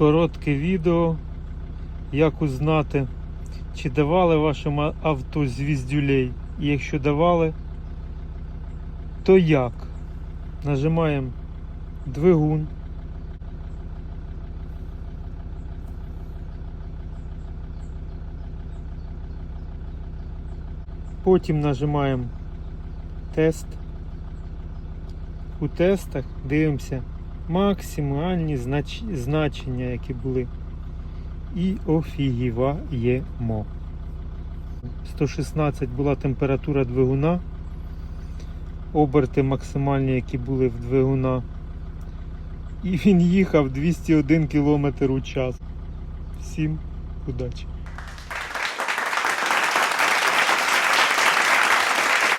Коротке відео, як узнати, чи давали вашому авто звіздюлей. І якщо давали, то як? Нажимаємо двигун. Потім нажимаємо тест. У тестах дивимося максимальні знач... значення, які були. І офігіваємо. 116 була температура двигуна. Оберти максимальні, які були в двигуна. І він їхав 201 км у час. Всім удачі!